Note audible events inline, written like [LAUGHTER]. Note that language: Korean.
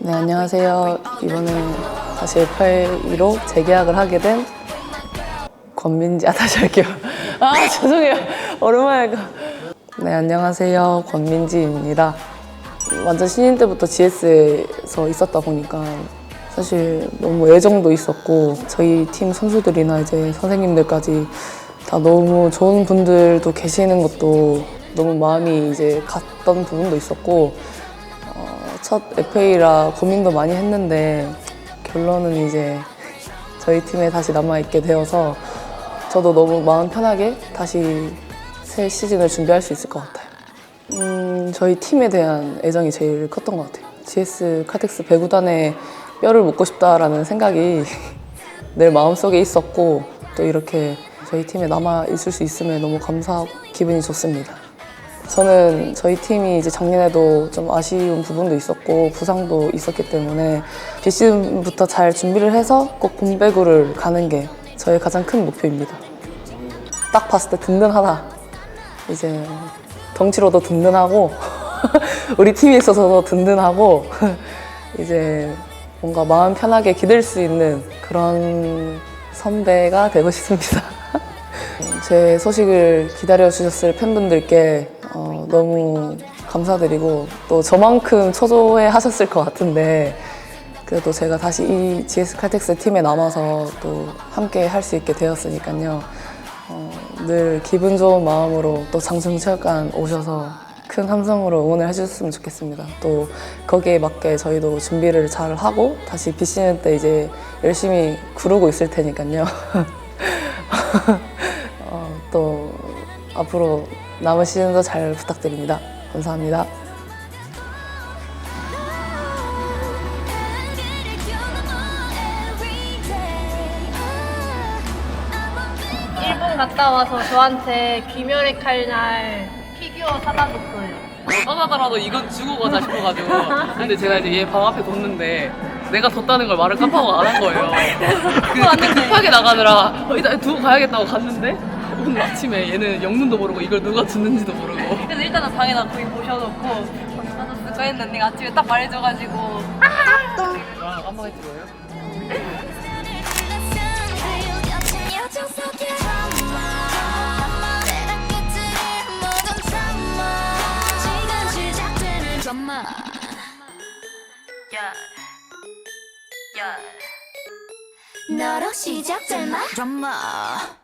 네, 안녕하세요. 이번에 다시 FA로 재계약을 하게 된 권민지, 아, 다시 할게요. 아, 죄송해요. 오랜만에. 그- 네, 안녕하세요. 권민지입니다. 완전 신인 때부터 GS에서 있었다 보니까 사실 너무 애정도 있었고 저희 팀 선수들이나 이제 선생님들까지 다 너무 좋은 분들도 계시는 것도 너무 마음이 이제 갔던 부분도 있었고 어, 첫 FA라 고민도 많이 했는데 결론은 이제 저희 팀에 다시 남아있게 되어서 저도 너무 마음 편하게 다시 새 시즌을 준비할 수 있을 것 같아요. 음, 저희 팀에 대한 애정이 제일 컸던 것 같아요. GS 카텍스 배구단에 뼈를 묻고 싶다라는 생각이 [LAUGHS] 늘 마음속에 있었고 또 이렇게 저희 팀에 남아 있을 수 있으면 너무 감사하고 기분이 좋습니다. 저는 저희 팀이 이제 작년에도 좀 아쉬운 부분도 있었고 부상도 있었기 때문에 비시즌부터 잘 준비를 해서 꼭 봄배구를 가는 게 저의 가장 큰 목표입니다. 딱 봤을 때 든든하다. 이제 덩치로도 든든하고 [LAUGHS] 우리 팀에 있어서도 든든하고 [LAUGHS] 이제 뭔가 마음 편하게 기댈 수 있는 그런 선배가 되고 싶습니다. [LAUGHS] 제 소식을 기다려 주셨을 팬분들께 어, 너무 감사드리고 또 저만큼 초조해 하셨을 것 같은데 그래도 제가 다시 이 GS 칼텍스 팀에 남아서 또 함께 할 수 있게 되었으니까요. 어, 늘 기분 좋은 마음으로 또 장충체육관 오셔서 큰 함성으로 응원을 해주셨으면 좋겠습니다. 또 거기에 맞게 저희도 준비를 잘 하고 다시 비 시즌 때 이제 열심히 구르고 있을 테니까요. [LAUGHS] 어, 또 앞으로 남은 시즌도 잘 부탁드립니다. 감사합니다. 일본 갔다 와서 저한테 귀멸의 칼날 피규어 사다 줬어요. 까다더라도 이건 주고 가자 싶어가지고 근데 제가 이제 얘 방 앞에 뒀는데 내가 뒀다는 걸 말을 깜빡하고 안한 거예요 [LAUGHS] 그, 근데 급하게 나가느라 어, 일단 두고 가야겠다고 갔는데 오늘 아침에 얘는 영문도 모르고 이걸 누가 줬는지도 모르고. 그래서 일단은 방에다 거기 모셔놓고 사줬을까? 했는데 내가 아침에 딱 말해줘가지고. 아 시작되는 드라마 너로 시작될 마 드라마